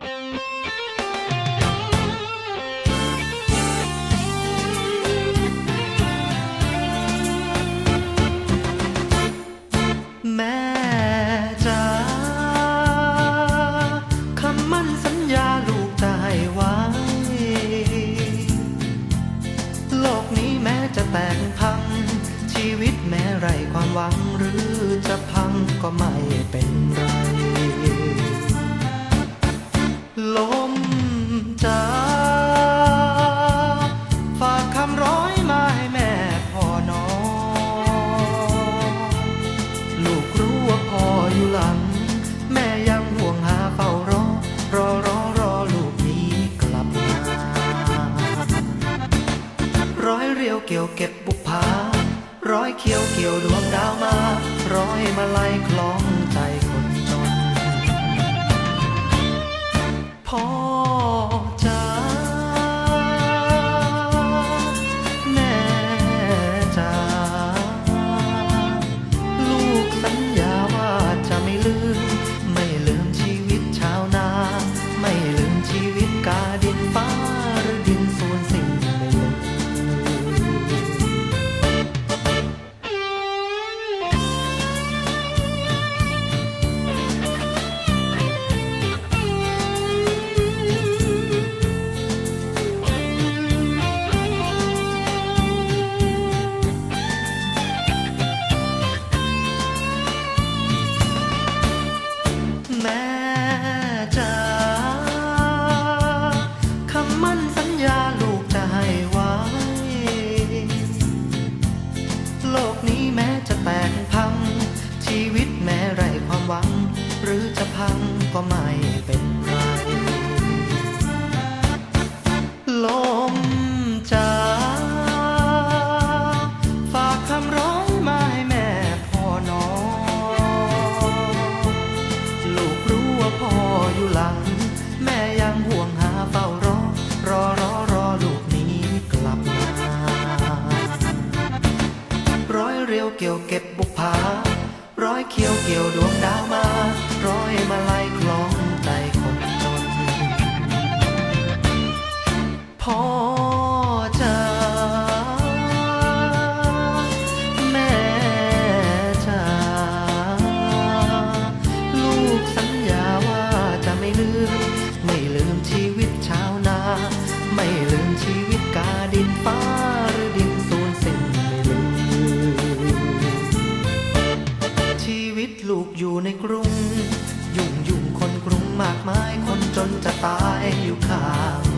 แม่จ๋าคำมั่นสัญญาลูกจะให้ไว้ โลกนี้แม้จะแตกพัง ชีวิตแม้ไรความหวังหรือจะพังก็ไม่เป็นไร ยเรียวเก็บบุพผาร้อยเขียวเกี่ยวดวงดาวมา ร้อยมาลัยคล้อง จะแตกพัง ชีวิตแม้ไรความหวัง หรือจะพังก็ไม่เป็นไรลมจ๋าฝากคำร้อยมาให้แม่พ่อน้อง ลูกรู้ว่าพ่ออยู่หลัง เรียวเกี่ยวเก็บบุพผาร้อยเขียวเกี่ยวดวงดาวมา ร้อยมาลัยคล้องใจคนจนพ่อจ๋าแม่จ๋าลูกสัญญาว่าจะไม่ลืม ไม่ลืมชีวิตชาวนา ไม่ลืมชีวิตก ลูกอยู่ในกรุง ยุ่งยุ่งคนกรุงมากมายคนจนจะตายอยู่ข้าง